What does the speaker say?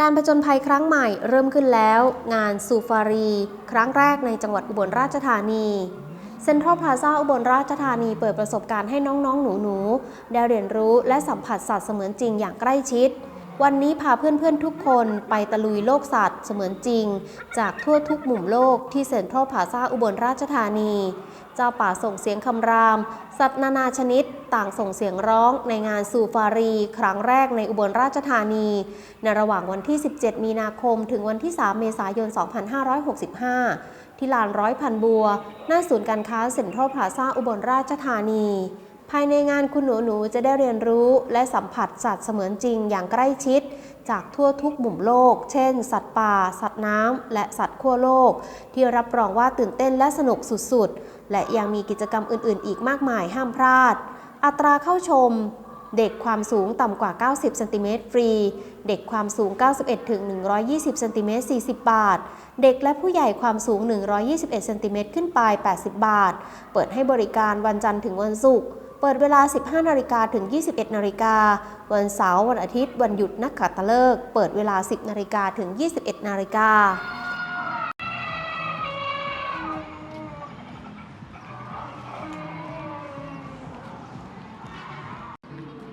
การผจญภัยครั้งใหม่เริ่มขึ้นแล้ว งานซูฟารี ครั้งแรกในจังหวัดอุบลราชธานีเซ็นทรัลพลาซาอุบลราชธานีเปิดประสบการณ์ให้น้อง ๆ หนู ๆ ได้เรียนรู้และสัมผัสสัตว์เสมือนจริงอย่างใกล้ชิด วันนี้พาเพื่อนๆทุกคนไปตะลุยโลกสัตว์เสมือนจริง จากทั่วทุกมุมโลกที่เซ็นทรัลพลาซาอุบลราชธานี เจ้าป่าส่งเสียงคำราม สัตว์นานาชนิดต่างส่งเสียงร้องในงานซูฟารี ครั้งแรกในอุบลราชธานี ในระหว่างวันที่ 17 มีนาคม ถึงวันที่ 3 เมษายน 2565 ที่ลานร้อยพันบัว หน้าศูนย์การค้าเซ็นทรัลพลาซาอุบลราชธานี ภายในงานคุณหนูหนูจะได้เรียนรู้และสัมผัสสัตว์เสมือนจริงอย่างใกล้ชิด จากทั่วทุกมุมโลก เช่น สัตว์ป่า สัตว์น้ำ และสัตว์ขั้วโลก ที่รับรองว่าตื่นเต้นและสนุกสุดๆ และยังมีกิจกรรมอื่นๆ อีกมากมายห้ามพลาด อัตราเข้าชม เด็กความสูงต่ำกว่า 90เซนติเมตรฟรี เด็กความสูง 91ถึง120เซนติเมตร40 บาท เด็กและผู้ใหญ่ความสูง 121เซนติเมตรขึ้นไป 80 บาท เปิดให้บริการวันจันทร์ถึงวันศุกร์ เปิดเวลา 15 นาฬิกาถึง 21 นาฬิกา วันเสาร์ วันอาทิตย์ วันหยุดนักขัตฤกษ์ เปิดเวลา 10 นาฬิกาถึง 21 นาฬิกา